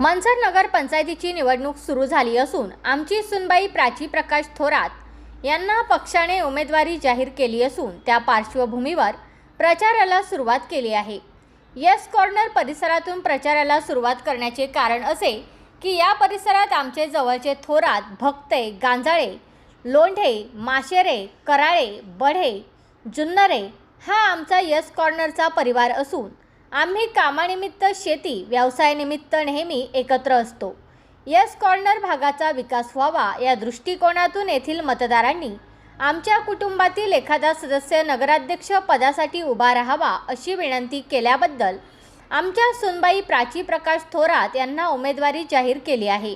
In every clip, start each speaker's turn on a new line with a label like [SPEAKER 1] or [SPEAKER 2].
[SPEAKER 1] मनसर नगर पंचायतीची निवडणूक सुरू झाली असून आमची सुनबाई प्राची प्रकाश थोरात यांना पक्षाने उमेदवारी जाहीर केली असून त्या पार्श्वभूमीवर प्रचाराला सुरुवात केली आहे. येस कॉर्नर परिसरातून प्रचाराला सुरुवात करण्याचे कारण असे की या परिसरात आमचे जवळचे थोरात भक्ते गांजाळे लोंढे माशेरे कराळे बढे जुन्नरे हा आमचा यस कॉर्नरचा परिवार असून आम्ही कामानिमित्त शेती व्यवसायानिमित्त नेहमी एकत्र असतो. यस कॉर्नर भागाचा विकास व्हावा या दृष्टिकोनातून येथील मतदारांनी आमच्या कुटुंबातील एखादा सदस्य नगराध्यक्ष पदासाठी उभा राहावा अशी विनंती केल्याबद्दल आमच्या सुनबाई प्राची प्रकाश थोरात यांना उमेदवारी जाहीर केली आहे.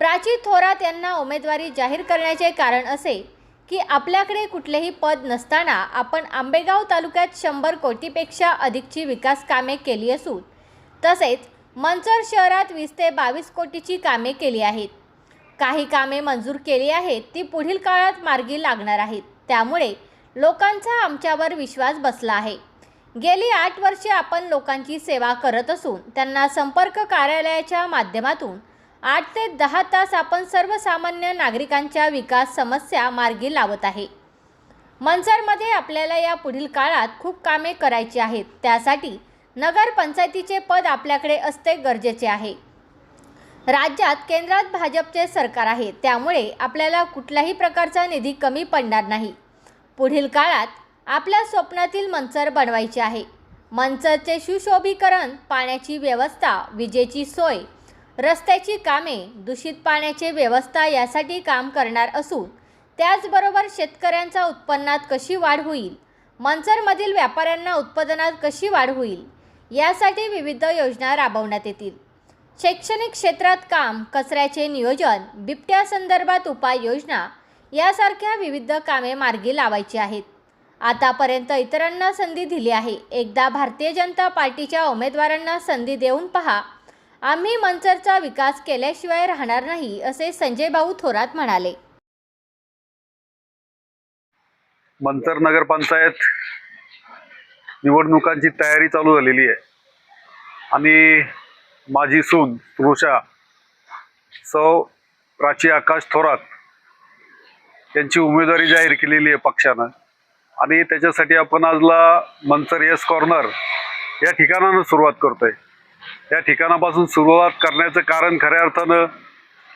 [SPEAKER 1] प्राची थोरात यांना उमेदवारी जाहीर करण्याचे कारण असे की आपल्याकडे कुठलेही पद नसताना आपण आंबेगाव तालुक्यात शंभर कोटीपेक्षा अधिकची विकास कामे केली असून तसेच मंचर शहरात वीस ते बावीस कोटीची कामे केली आहेत. काही कामे मंजूर केली आहेत ती पुढील काळात मार्गी लागणार आहेत. त्यामुळे लोकांचा आमच्यावर विश्वास बसला आहे. गेली आठ वर्षे आपण लोकांची सेवा करत असून त्यांना संपर्क कार्यालयाच्या माध्यमातून आठ ते दहा तास आपण सर्वसामान्य नागरिकांच्या विकास समस्या मार्गी लावत आहे. मनसरमध्ये आपल्याला या पुढील काळात खूप कामे करायची आहेत. त्यासाठी नगर पंचायतीचे पद आपल्याकडे असते गरजेचे आहे. राज्यात केंद्रात भाजपचे सरकार आहे. त्यामुळे आपल्याला कुठल्याही प्रकारचा निधी कमी पडणार नाही. पुढील काळात आपल्या स्वप्नातील मंचर बनवायचे आहे. मंचरचे सुशोभीकरण पाण्याची व्यवस्था विजेची सोय रस्त्याची कामे दूषित पाण्याची व्यवस्था यासाठी काम करणार असून त्याचबरोबर शेतकऱ्यांच्या उत्पन्नात कशी वाढ होईल मंचरमधील व्यापाऱ्यांना उत्पादनात कशी वाढ होईल यासाठी विविध योजना राबवण्यात येतील. शैक्षणिक क्षेत्रात काम कचऱ्याचे नियोजन बिबट्यासंदर्भात उपाययोजना यासारख्या विविध कामे मार्गी लावायची आहेत. आतापर्यंत इतरांना संधी दिली आहे. एकदा भारतीय जनता पार्टीच्या उमेदवारांना संधी देऊन पहा. आम्ही मंचरचा विकास केल्याशिवाय राहणार नाही असे संजय भाऊ थोरात म्हणाले.
[SPEAKER 2] मंचर नगरपंचायत निवडणुकांची तयारी चालू झालेली आहे. आणि माझी सून तृषा सौ प्राची आकाश थोरात यांची उमेदवारी जाहीर केलेली आहे पक्षानं. आणि त्याच्यासाठी आपण आजला मंचर येस कॉर्नर या ठिकाणानं सुरुवात करतोय. या ठिकाणापासून सुरुवात करण्याचं कारण खऱ्या अर्थानं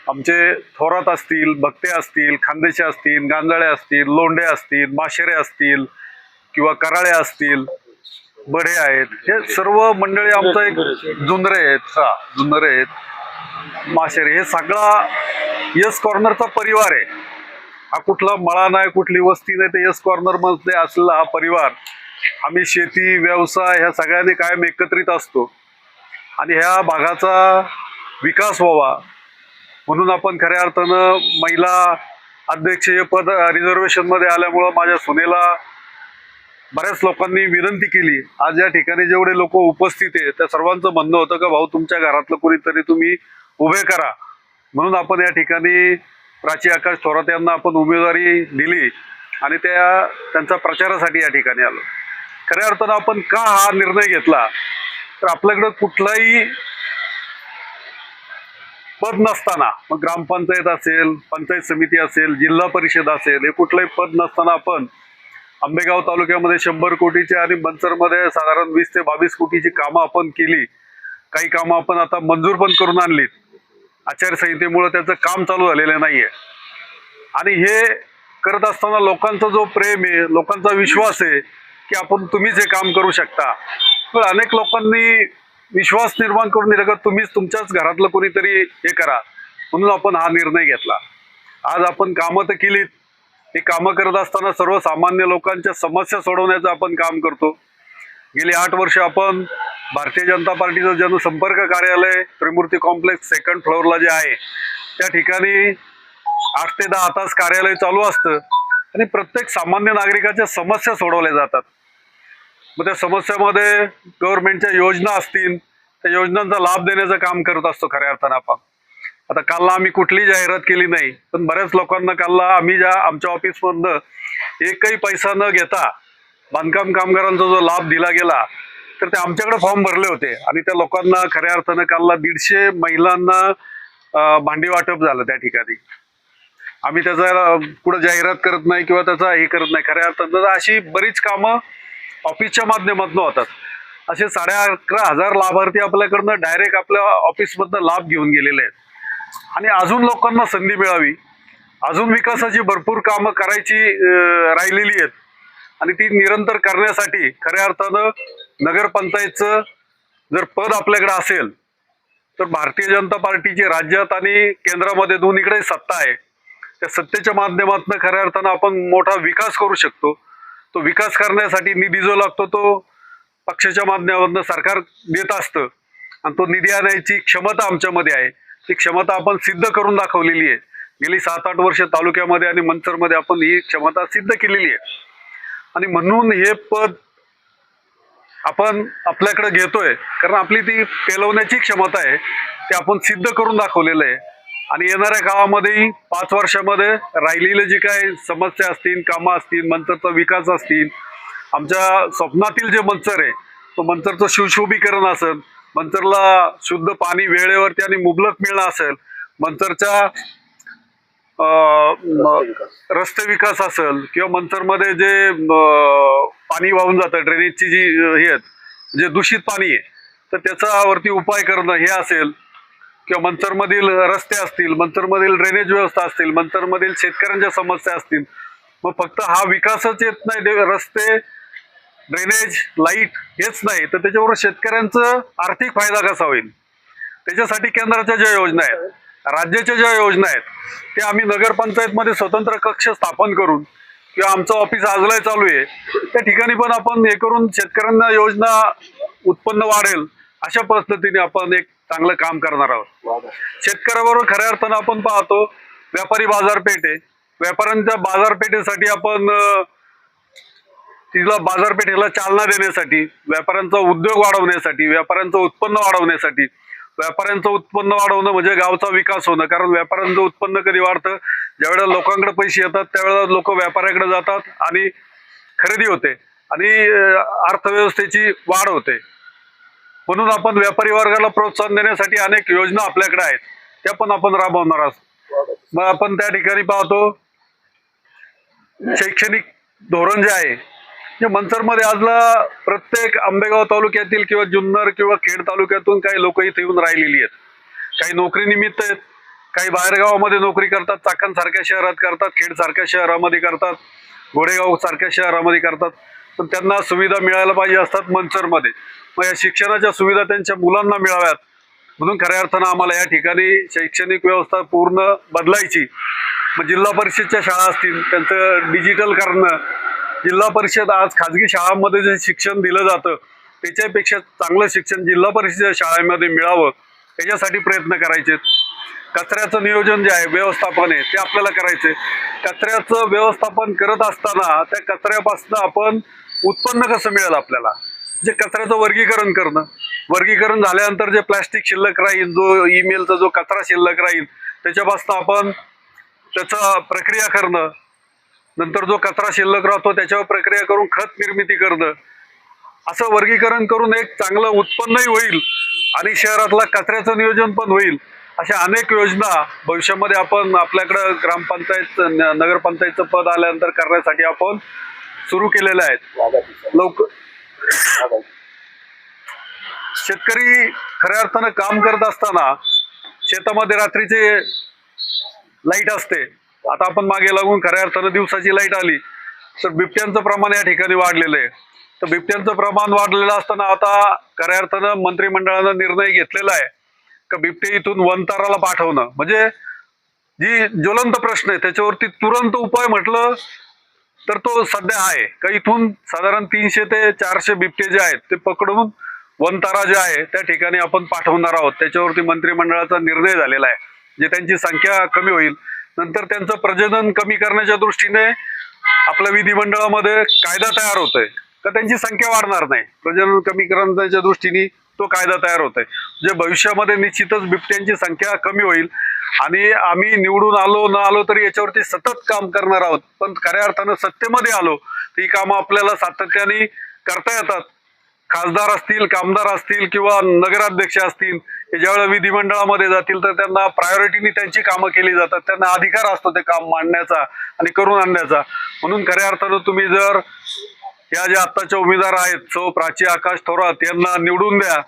[SPEAKER 2] आमचे थोरात असतील भक्ते असतील खानदेशी असतील गांजाळे असतील लोंढे असतील माशेरे असतील किंवा कराळे असतील बढे आहेत. हे सर्व मंडळी आमचं एक जुनरे आहेत. हा जुनरे आहेत. माशेरे हे सगळा यस कॉर्नरचा परिवार आहे. हा कुठला मळा नाही कुठली वस्ती नाही तर यस कॉर्नरमध्ये असलेला हा परिवार. आम्ही शेती व्यवसाय ह्या सगळ्यांनी कायम एकत्रित असतो. आणि ह्या भागाचा विकास व्हावा म्हणून आपण खऱ्या अर्थानं महिला अध्यक्ष पद रिझर्वेशनमध्ये आल्यामुळं माझ्या सुनेला बऱ्याच लोकांनी विनंती केली. आज या ठिकाणी जेवढे लोक उपस्थित आहेत त्या सर्वांचं म्हणणं होतं का भाऊ तुमच्या घरातलं कोणीतरी तुम्ही उभे करा. म्हणून आपण या ठिकाणी प्राची आकाश थोरात यांना आपण उमेदवारी दिली आणि त्या त्यांच्या प्रचारासाठी या ठिकाणी आलो. खऱ्या अर्थानं आपण का हा निर्णय घेतला? तर आपल्याकडं कुठलाही पद नसताना मग ग्रामपंचायत असेल पंचायत समिती असेल जिल्हा परिषद असेल हे कुठलंही पद नसताना आपण आंबेगाव तालुक्यामध्ये शंभर कोटीचे आणि मंचरमध्ये साधारण वीस ते बावीस कोटीची कामं आपण केली. काही कामं आपण आता मंजूर पण करून आणलीत. आचारसंहितेमुळे त्याचं काम चालू झालेलं नाहीये. आणि हे करत असताना लोकांचा जो प्रेम आहे लोकांचा विश्वास आहे की आपण तुम्हीच हे काम करू शकता. पण अनेक लोकांनी विश्वास निर्माण करून दिला का तुम्हीच तुमच्याच घरातलं कोणीतरी हे करा. म्हणून आपण हा निर्णय घेतला. आज आपण कामं तर केलीत. हे कामं करत असताना सर्वसामान्य लोकांच्या समस्या सोडवण्याचं आपण काम करतो. गेली आठ वर्ष आपण भारतीय जनता पार्टीचं जनसंपर्क कार्यालय त्रिमूर्ती कॉम्प्लेक्स सेकंड फ्लोअरला जे आहे त्या ठिकाणी आठ ते दहा तास कार्यालय चालू असतं. आणि प्रत्येक सामान्य नागरिकाच्या समस्या सोडवल्या जातात. मग त्या समस्यामध्ये गव्हर्नमेंटच्या योजना असतील त्या योजनांचा लाभ देण्याचं काम करत असतो खऱ्या अर्थानं आपण. आता कालला आम्ही कुठलीही जाहिरात केली नाही पण बऱ्याच लोकांना कालला आम्ही ज्या आमच्या ऑफिसमधनं एकही पैसा न घेता बांधकाम कामगारांचा जो लाभ दिला गेला तर ते आमच्याकडे फॉर्म भरले होते. आणि त्या लोकांना खऱ्या अर्थानं कालला दीडशे महिलांना भांडी वाटप झालं त्या ठिकाणी. आम्ही त्याचा पुढे जाहिरात करत नाही किंवा त्याचा हे करत नाही. खऱ्या अर्थानं अशी बरीच कामं ऑफिसच्या माध्यमातून होतात. असे साडे अकरा हजार लाभार्थी आपल्याकडनं डायरेक्ट आपल्या ऑफिसमधनं लाभ घेऊन गेलेले आहेत. आणि अजून लोकांना संधी मिळावी. अजून विकासाची भरपूर कामं करायची राहिलेली आहेत. आणि ती निरंतर करण्यासाठी खऱ्या अर्थानं नगरपंचायतचं जर पद आपल्याकडे असेल तर भारतीय जनता पार्टीची राज्यात आणि केंद्रामध्ये दोन्हीकडे सत्ता आहे. त्या सत्तेच्या माध्यमातून खऱ्या अर्थानं आपण मोठा विकास करू शकतो. तो विकास करण्यासाठी निधी जो लागतो तो पक्षाच्या माध्यमातून सरकार देत असतं. आणि तो निधी आणायची क्षमता आमच्यामध्ये आहे. ती क्षमता आपण सिद्ध करून दाखवलेली आहे. गेली सात आठ वर्ष तालुक्यामध्ये आणि मंचरमध्ये आपण ही क्षमता सिद्ध केलेली आहे. आणि म्हणून हे पद आपण आपल्याकडे घेतोय. कारण आपली ती पेलवण्याची क्षमता आहे. ते आपण सिद्ध करून दाखवलेलं आहे. आणि येणाऱ्या काळामध्येही पाच वर्षामध्ये राहिलेले जे काही समस्या असतील कामं असतील मंत्रचा विकास असतील आमच्या स्वप्नातील जे मंचर आहे तो मंचरचं शिवशोभीकरण असेल मंचरला शुद्ध पाणी वेळेवरती आणि मुबलक मिळणं असेल मंचरच्या रस्ते विकास असेल किंवा मंचरमध्ये जे पाणी वाहून जातं ड्रेनेजची जी हे आहेत जे दूषित पाणी आहे तर त्याच्यावरती उपाय करणं हे असेल किंवा मंतरमधील रस्ते असतील मंतरमधील ड्रेनेज व्यवस्था असतील मंतरमधील शेतकऱ्यांच्या समस्या असतील मग फक्त हा विकासच येत नाही रस्ते ड्रेनेज लाइट हेच नाही. तर त्याच्यावर शेतकऱ्यांचं आर्थिक फायदा कसा होईल? त्याच्यासाठी केंद्राच्या ज्या योजना आहेत राज्याच्या ज्या योजना आहेत त्या आम्ही नगरपंचायतमध्ये स्वतंत्र कक्ष स्थापन करून किंवा आमचं ऑफिस आजलाय चालू आहे त्या ठिकाणी पण आपण हे करून शेतकऱ्यांना योजना उत्पन्न वाढेल अशा पद्धतीने आपण एक चांगलं काम करणार आहोत. शेतकऱ्याबरोबर खऱ्या अर्थानं आपण पाहतो व्यापारी बाजारपेठ आहे व्यापाऱ्यांच्या बाजारपेठेसाठी आपण तिला बाजारपेठेला चालना देण्यासाठी व्यापाऱ्यांचा उद्योग वाढवण्यासाठी व्यापाऱ्यांचं उत्पन्न वाढवण्यासाठी व्यापाऱ्यांचं उत्पन्न वाढवणं म्हणजे गावचा विकास होणं. कारण व्यापाऱ्यांचं उत्पन्न कधी वाढतं? ज्यावेळेला लोकांकडे पैसे येतात त्यावेळेला लोक व्यापाऱ्याकडे जातात आणि खरेदी होते आणि अर्थव्यवस्थेची वाढ होते. म्हणून आपण व्यापारी वर्गाला प्रोत्साहन देण्यासाठी अनेक योजना आपल्याकडे आहेत. त्या पण आपण राबवणार आहोत. मग आपण त्या ठिकाणी पाहतो शैक्षणिक धोरण जे आहे जे मंचरमध्ये आजला प्रत्येक आंबेगाव तालुक्यातील किंवा जुन्नर किंवा खेड तालुक्यातून काही लोक इथे येऊन राहिलेली आहेत. काही नोकरी निमित्त आहेत. काही बाहेरगावामध्ये नोकरी करतात चाकण सारख्या शहरात करतात खेड सारख्या शहरामध्ये करतात घोडेगाव सारख्या शहरामध्ये करतात. पण त्यांना सुविधा मिळायला पाहिजे असतात मंचरमध्ये. मग या शिक्षणाच्या सुविधा त्यांच्या मुलांना मिळाव्यात. म्हणून खऱ्या अर्थानं आम्हाला या ठिकाणी शैक्षणिक व्यवस्था पूर्ण बदलायची. मग जिल्हा परिषदच्या शाळा असतील त्यांचं डिजिटल करणं जिल्हा परिषद आज खाजगी शाळांमध्ये जे शिक्षण दिलं जातं त्याच्यापेक्षा चांगलं शिक्षण जिल्हा परिषदेच्या शाळेमध्ये मिळावं याच्यासाठी प्रयत्न करायचे. कचऱ्याचं नियोजन जे आहे व्यवस्थापन आहे ते आपल्याला करायचे कचऱ्याचं व्यवस्थापन करत असताना त्या कचऱ्यापासून आपण उत्पन्न कसं मिळेल आपल्याला? जे कचऱ्याचं वर्गीकरण करणं. वर्गीकरण झाल्यानंतर जे प्लॅस्टिक शिल्लक राहील जो ईमेलचा जो कचरा शिल्लक राहील त्याच्यापासून आपण त्याचा प्रक्रिया करणं. नंतर जो कचरा शिल्लक राहतो त्याच्यावर प्रक्रिया करून खत निर्मिती करणं. असं वर्गीकरण करून एक चांगलं उत्पन्नही होईल आणि शहरातला कचऱ्याचं नियोजन पण होईल. अशा अनेक योजना भविष्यामध्ये आपण आपल्याकडं ग्रामपंचायत न- नगरपंचायतचं पद आल्यानंतर करण्यासाठी आपण सुरू केलेल्या आहेत. लवकर शेतकरी खऱ्या अर्थानं काम करत असताना शेतामध्ये रात्रीचे लाइट असते. आता आपण मागे लागून खऱ्या अर्थानं दिवसाची लाइट आली तर बिबट्यांचं प्रमाण या ठिकाणी वाढलेलं आहे. तर बिबट्यांचं प्रमाण वाढलेलं असताना आता खऱ्या अर्थानं मंत्रिमंडळानं निर्णय घेतलेला आहे का बिबटे इथून वनताराला पाठवणं. म्हणजे जी ज्वलंत प्रश्न आहे त्याच्यावरती तुरंत उपाय म्हटलं तर तो सध्या आहे. का इथून साधारण तीनशे ते चारशे बिबटे जे आहेत ते पकडून वनतारा जे आहे त्या ठिकाणी आपण पाठवणार आहोत. त्याच्यावरती मंत्रिमंडळाचा निर्णय झालेला आहे जे त्यांची संख्या कमी होईल. नंतर त्यांचं प्रजनन कमी करण्याच्या दृष्टीने आपल्या विधिमंडळामध्ये कायदा तयार होतोय. का त्यांची संख्या वाढणार नाही? प्रजनन कमी करण्याच्या दृष्टीने तो कायदा तयार होतोय. जे भविष्यामध्ये निश्चितच बिबट्यांची संख्या कमी होईल. आणि आम्ही निवडून आलो न आलो तरी याच्यावरती सतत काम करणार आहोत. पण खऱ्या अर्थानं सत्तेमध्ये आलो तर ही कामं आपल्याला सातत्याने करता येतात. खासदार असतील कामदार असतील किंवा नगराध्यक्ष असतील हे ज्यावेळेला विधिमंडळामध्ये जातील तर त्यांना प्रायोरिटीनी त्यांची कामं केली जातात. त्यांना अधिकार असतो ते काम मांडण्याचा आणि करून आणण्याचा. म्हणून खऱ्या अर्थानं तुम्ही जर या ज्या आत्ताच्या उमेदवार आहेत सो प्राची आकाश थोरात यांना निवडून द्या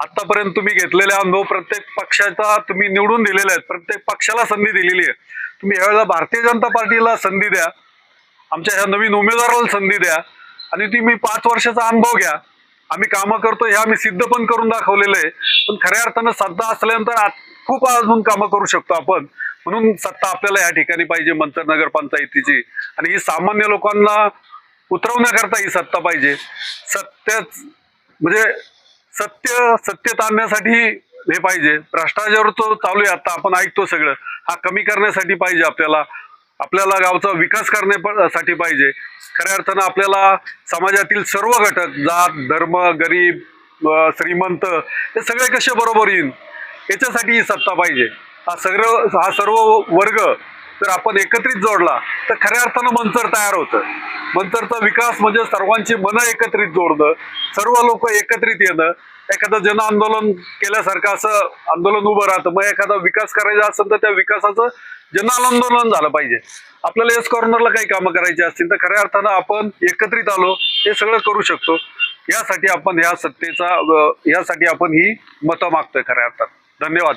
[SPEAKER 2] आतापर्यंत तुम्ही घेतलेले अनुभव प्रत्येक पक्षाचा तुम्ही निवडून दिलेले आहेत. प्रत्येक पक्षाला संधी दिलेली आहे. तुम्ही यावेळेला भारतीय जनता पार्टीला संधी द्या. आमच्या ह्या नवीन उमेदवाराला संधी द्या. आणि तुम्ही पाच वर्षाचा अनुभव घ्या. आम्ही कामं करतो हे आम्ही सिद्ध पण करून दाखवलेलं आहे. पण खऱ्या अर्थानं सत्ता असल्यानंतर खूप अजून कामं करू शकतो आपण. म्हणून सत्ता आपल्याला या ठिकाणी पाहिजे मंतर नगर पंचायतीची. आणि ही सामान्य लोकांना उतरवण्याकरता ही सत्ता पाहिजे. सत्यच म्हणजे सत्य सत्यता आणण्यासाठी हे पाहिजे. भ्रष्टाचार तो चालू आहे आता आपण ऐकतो सगळं. हा कमी करण्यासाठी पाहिजे आपल्याला. आपल्याला गावचा विकास करण्यासाठी पाहिजे. खऱ्या अर्थानं आपल्याला समाजातील सर्व घटक जात धर्म गरीब श्रीमंत हे सगळे कसे बरोबर येईल याच्यासाठी ही सत्ता पाहिजे. हा सगळं हा सर्व वर्ग जर आपण एकत्रित जोडला तर खऱ्या अर्थानं मंचर तयार होतं. मंचरचा विकास म्हणजे सर्वांची मनं एकत्रित जोडणं सर्व लोक एकत्रित येणं. एखादं जन आंदोलन केल्यासारखं असं आंदोलन उभं राहतं. मग एखादा विकास करायचा असेल तर त्या विकासाचं जन आंदोलन झालं पाहिजे. आपल्याला एस कॉर्नरला काही कामं करायची असतील तर खऱ्या अर्थानं आपण एकत्रित आलो हे सगळं करू शकतो. यासाठी आपण ह्या सत्तेचा यासाठी आपण ही मतं मागतोय खऱ्या अर्थात धन्यवाद.